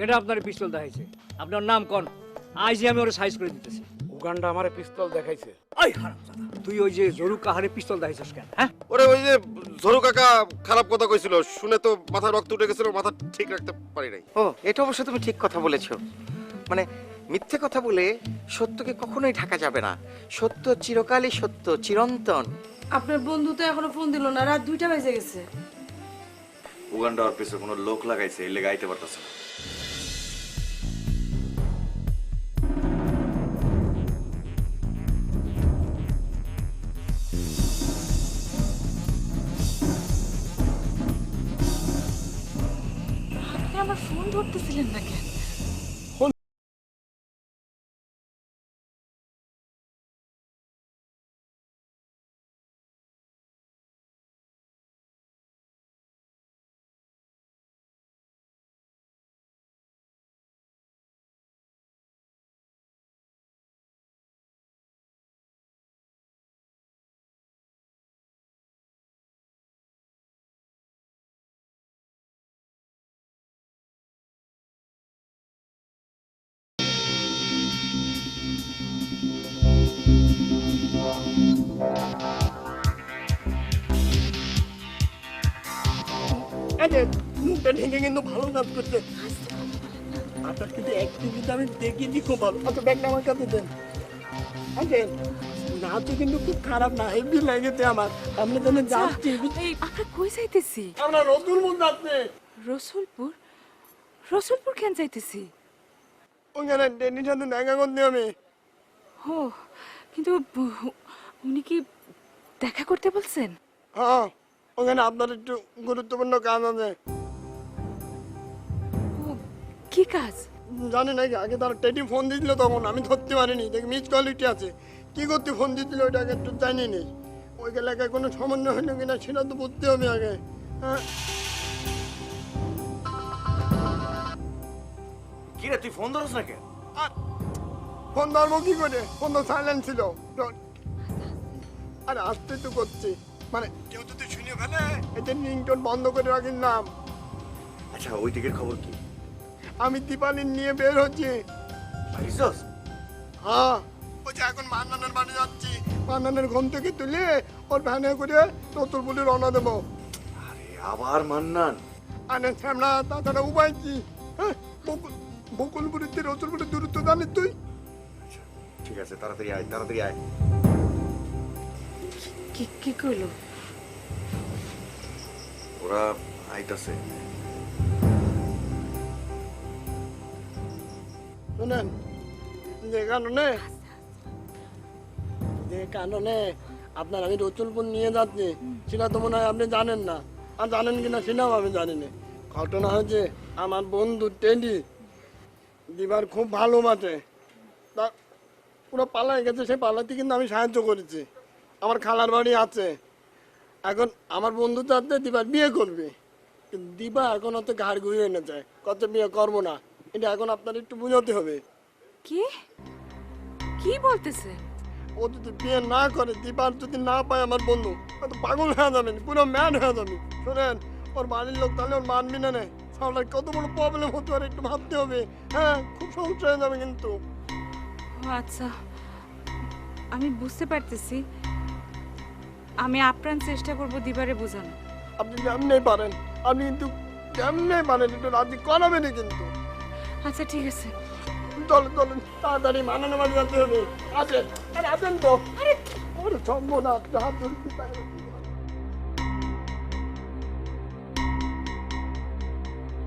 কেটা আপনার পিস্তল দেখাইছে। আপনার নাম কোন? আইজি আমি ওরা সাইজ করে দিতেছি। উগান্ডা আমারে পিস্তল দেখাইছে। ওই হারামজাদা তুই ওই যে জরু কাহারে পিস্তল দেখাইছিস কেন? হ্যাঁ? ওরে ওই যে ঝরু কাকা খারাপ কথা কইছিল শুনে তো মাথা রক্ত উঠে গেছিল মাথা ঠিক রাখতে পারি নাই। ও এটা অবশ্য তুমি ঠিক কথা বলেছ। মানে মিথ্যে কথা বলে সত্যকে কখনোই ঢাকা যাবে না। সত্য চিরকালই সত্য চিরন্তন। আপনার বন্ধু তো এখনও ফোন দিল না রাত দুইটা বেজে গেছে। উগান্ডা ওর পিছনে কোনো লোক লাগাইছে এই লেগে আইতে পারতেছে না। আমার ফোন ধরতেছিলেন মুখটা ঢেকে কিন্তু ভালো কাজ করছে। আপনার কিন্তু একটু কিন্তু আমি দেখিনি খুব ভালো। আচ্ছা ব্যাগটা আমার কাছে দেন। আচ্ছা নাচও কিন্তু খুব খারাপ না হেভি লেগেছে আমার। আপনি যাচ্ছি। আমরা কই যাইতেছি? আমরা রসুল মুখ যাচ্ছে। রসুলপুর? রসুলপুর কেন যাইতেছি? ওখানে ডেনির সাথে দেখা করতে ও কিন্তু উনি কি দেখা করতে বলছেন? হ্যাঁ। ওখানে আপনার একটু গুরুত্বপূর্ণ কাজ আছে। ও কি কাজ? জানি নাকি আগে তার টেডি ফোন দিয়েছিল তখন আমি ধরতে পারিনি দেখি মিস কোয়ালিটি আছে। কি করতে ফোন দিয়েছিল ওটাকে একটু জানি নি। ওই এলাকায় কোনো সমন্বয় হলো কিনা সেটা তো বুঝতে হবে আগে। হ্যাঁ। কি রে তুই ফোন ধরছ না কেন? ফোন ধরবো কি করে? ফোন তো সাইলেন্ট ছিল। আরে আসতে তো করছি। মানে কেউ যদি শুনে ফেলে এতে রিংটোন বন্ধ করে রাখির নাম। আচ্ছা ওই দিকের খবর কি? আমি দীপালি নিয়ে বের হচ্ছি। পারিসস হ্যাঁ। ওই এখন মান্নানের বাড়ি যাচ্ছি। মান্নানের ঘুম থেকে তুলে ওর ভ্যানে করে তোতল বলে রওনা দেবো। আরে আবার মান্নান? আরে শ্যামলা তাছাড়া উপায় কি? হ্যাঁ বকুল বকুলপুরের রতুলপুরের দূরত্ব জানিস তুই? আচ্ছা ঠিক আছে তাড়াতাড়ি আয় তাড়াতাড়ি আয়। কি কি কইলো? ওরা আইতাছে। শোনেন যে কারণে যে কারণে আপনার আমি রতুলপুর নিয়ে যাচ্ছি সেটা তো মনে হয় আপনি জানেন না। আর জানেন কিনা সেটাও আমি জানি না। ঘটনা হয়েছে আমার বন্ধু টেডি দিবার খুব ভালোবাসে তা পুরো পালাই গেছে সেই পালাতে কিন্তু আমি সাহায্য করেছি। আমার খালার বাড়ি আছে। এখন আমার বন্ধু চাচ্ছে দিবার বিয়ে করবে। কিন্তু দিবা এখন অত ঘাড় ঘুরিয়ে না যায়। কত বিয়ে করব না। এটা এখন আপনার একটু বুঝাতে হবে। কি? কি বলতেছে? ও যদি বিয়ে না করে দিবার যদি না পায় আমার বন্ধু তো পাগল হয়ে যাবেন পুরো ম্যান হয়ে যাবে শোনেন ওর বাড়ির লোক তাহলে ওর মানবি না নে সামলার কত বড় প্রবলেম হতে পারে একটু ভাবতে হবে। হ্যাঁ খুব সমস্যা হয়ে যাবে কিন্তু। আচ্ছা আমি বুঝতে পারতেছি। আমি আপ্রাণ চেষ্টা করব দিবারে বোঝানো। আপনি যেমনি পারেন আপনি কিন্তু যেমনি পারেন একটু রাজি করাবেন কিন্তু। আচ্ছা ঠিক আছে। চলেন চলেন তাড়াতাড়ি মানানো মানি যেতে হবে। আসেন আরে আসেন তো। আরে ওর সম্ভব না হাত